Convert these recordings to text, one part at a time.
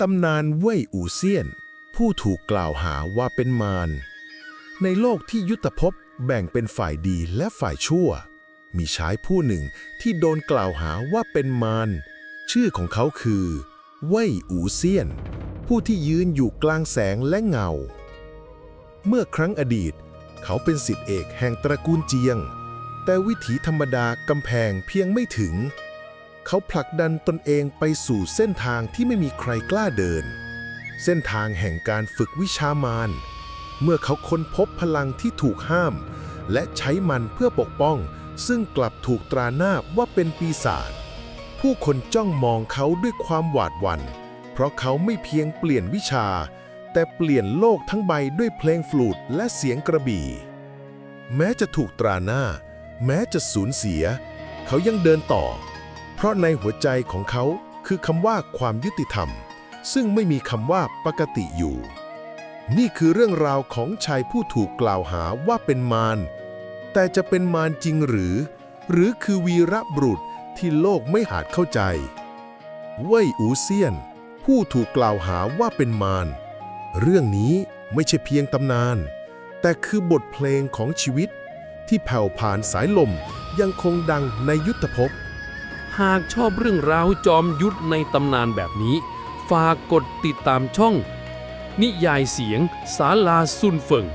ตำนานเว่ยอูเซียน ผู้ถูกกล่าวหาว่าเป็นมารในโลกที่ยุทธภพแบ่งเป็นฝ่ายดีและฝ่ายชั่ว มีชายผู้หนึ่งที่โดนกล่าวหาว่าเป็นมารชื่อของเขาคือเว่ยอูเซียน ผู้ที่ยืนอยู่กลางแสงและเงา เมื่อครั้งอดีต เขาเป็นสิทธิเอกแห่งตระกูลเจียง แต่วิถีธรรมดากำแพงเพียงไม่ถึง เขาผลักดันตนเองไปสู่เส้นทางที่ไม่มีใครกล้าเดิน เส้นทางแห่งการฝึกวิชามารเมื่อเขาค้นพบพลังที่ถูกห้าม และใช้มันเพื่อปกป้อง ซึ่งกลับถูกตราหน้าว่าเป็นปีศาจผู้คนจ้องมองเขาด้วยความหวาดหวัน่น เพราะเขาไม่เพียงเปลี่ยนวิชา แต่เปลี่ยนโลกทั้งใบด้วยเพลงฟลูตและเสียงกระบี่ แม้จะถูกตราหน้า แม้จะสูญเสีย เขายังเดินต่อ เพราะในหัวใจของเขาคือคำว่าความยุติธรรม ซึ่งไม่มีคำว่าปกติอยู่ นี่คือเรื่องราวของชายผู้ถูกกล่าวหาว่าเป็นมาร แต่จะเป็นมารจริงหรือ หรือคือวีระบุรุษที่โลกไม่อาจเข้าใจเว่ยอูเซียน ผู้ถูกกล่าวหาว่าเป็นมาร เรื่องนี้ไม่ใช่เพียงตำนาน แต่คือบทเพลงของชีวิต ที่แผ่วผ่านสายลมยังคงดังในยุทธภพ หากชอบเรื่องราวจอมยุทธในตำนานแบบนี้ ฝากกดติดตามช่อง นิยายเสียงสาลาซุนเฟิง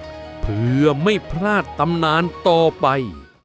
เพื่อไม่พลาดตำนานต่อไป